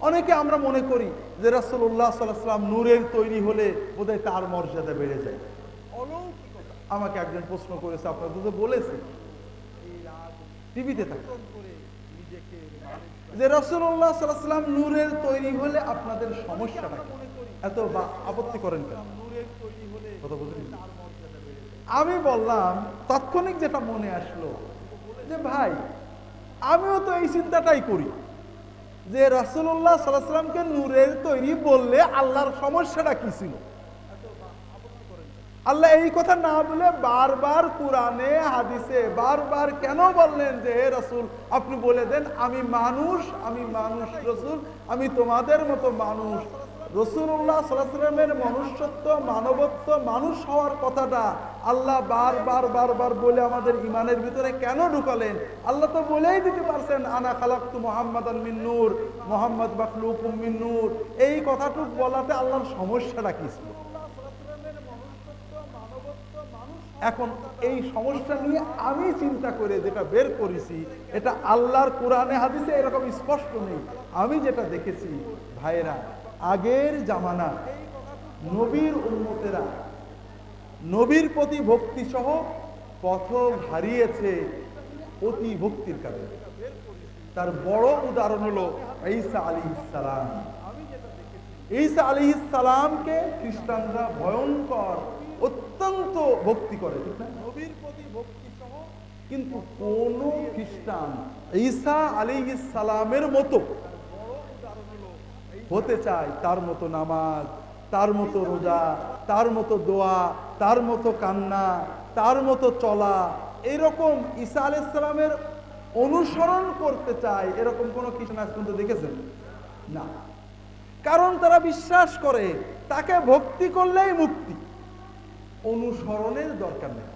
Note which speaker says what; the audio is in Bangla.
Speaker 1: অনেকে আমরা মনে করি যে রাসূলুল্লাহ সাল্লাল্লাহু সাল্লাম নূরের তৈরি হলে বোধহয় তার মর্যাদা বেড়ে যায়। অলৌকিকতা। আমাকে একজন প্রশ্ন করেছে আপনাদের তো বলেছি। টিভিতে থাকে। যে রসুল্লাহ সাল্লাম নূরের তৈরি হলে আপনাদের সমস্যাটা কি? এত বা- আপত্তি করেন কেন? আমি বললাম তাৎক্ষণিক যেটা মনে আসলো যে ভাই আমিও তো এই চিন্তাটাই করি। যে রাসুল্লাহ সাল্লামকে নূরের তৈরি বললে আল্লাহর সমস্যাটা কি ছিল? আল্লাহ এই কথা না বলে বারবার কোরআনে, হাদিসে বারবার কেন বললেন যে, হে রসুল, আপনি বলে দেন, আমি মানুষ আমি মানুষ রসুল, আমি তোমাদের মতো মানুষ। রসুল্লাহ সাল্লামের মনুষ্যত্ব, মানবত্ব, মানুষ হওয়ার কথাটা আল্লাহ বারবার বারবার বলে আমাদের ইমানের ভিতরে কেন ঢুকালেন? আল্লাহ তো বলেই দিতে পারছেন, আনা খালাক্তু মোহাম্মদ মিন্নুর মোহাম্মদ বাকলুকুম মিন্নুর এই কথাটুক বলাতে আল্লাহর সমস্যাটা কি ছিল? এখন এই সমস্যা নিয়ে আমি চিন্তা করে যেটা বের করেছি, এটা আল্লাহর কোরআনে, হাদিসে এরকম স্পষ্ট নেই। আমি যেটা দেখেছি ভাইরা আগের জামানা, নবীর উন্মতেরা নবীর প্রতি ভক্তি সহ পথ হারিয়েছে অতি ভক্তির কারণে। তার বড় উদাহরণ হলো ঈসা আলী ইসালাম ঈসা আলী ইসালামকে খ্রিস্টানরা ভয়ঙ্কর, অত্যন্ত ভক্তি করে নবীর প্রতি ভক্তি সহ কিন্তু কোন খ্রিস্টান ঈসা আলী ইসালামের মতো হতে চায় তার মতো নামাজ, তার মতো রোজা, তার মতো দোয়া, তার মতো কান্না, তার মতো চলা, এরকম ঈসা আলাইসালামের অনুসরণ করতে চায়, এরকম কোনো খ্রিস্টান আজ পর্যন্ত দেখেছেন? না। কারণ তারা বিশ্বাস করে, তাকে ভক্তি করলেই মুক্তি। অনুসরণের দরকার নেই।